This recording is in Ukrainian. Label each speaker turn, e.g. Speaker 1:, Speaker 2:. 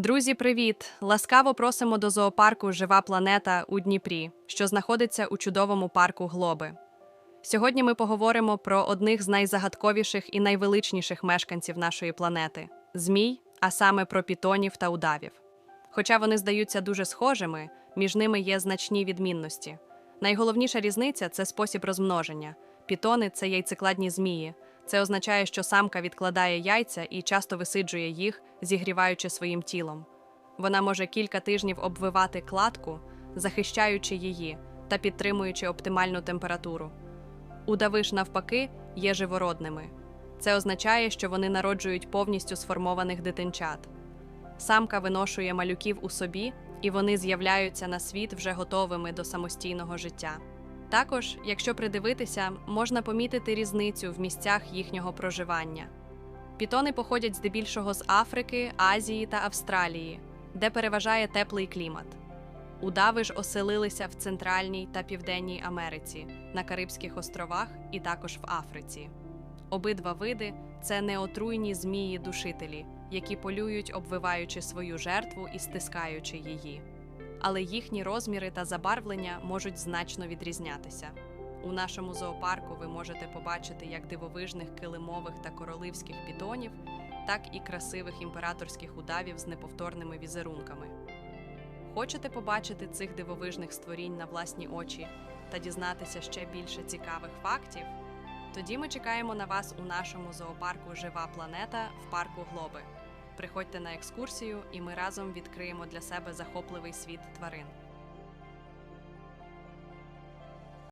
Speaker 1: Друзі, привіт! Ласкаво просимо до зоопарку Жива планета у Дніпрі, що знаходиться у чудовому парку Глоби. Сьогодні ми поговоримо про одних з найзагадковіших і найвеличніших мешканців нашої планети змій, а саме про пітонів та удавів. Хоча вони здаються дуже схожими, між ними є значні відмінності. Найголовніша різниця це спосіб розмноження. Пітони це яйцекладні змії. Це означає, що самка відкладає яйця і часто висиджує їх, зігріваючи своїм тілом. Вона може кілька тижнів обвивати кладку, захищаючи її та підтримуючи оптимальну температуру. Удави ж, навпаки, є живородними. Це означає, що вони народжують повністю сформованих дитинчат. Самка виношує малюків у собі, і вони з'являються на світ вже готовими до самостійного життя. Також, якщо придивитися, можна помітити різницю в місцях їхнього проживання. Пітони походять здебільшого з Африки, Азії та Австралії, де переважає теплий клімат. Удави ж оселилися в Центральній та Південній Америці, на Карибських островах і також в Африці. Обидва види це неотруйні змії-душителі, які полюють, обвиваючи свою жертву і стискаючи її. Але їхні розміри та забарвлення можуть значно відрізнятися. У нашому зоопарку ви можете побачити як дивовижних килимових та королівських пітонів, так і красивих імператорських удавів з неповторними візерунками. Хочете побачити цих дивовижних створінь на власні очі та дізнатися ще більше цікавих фактів? Тоді ми чекаємо на вас у нашому зоопарку Жива планета в парку Глоби. Приходьте на екскурсію, і ми разом відкриємо для себе захопливий світ тварин.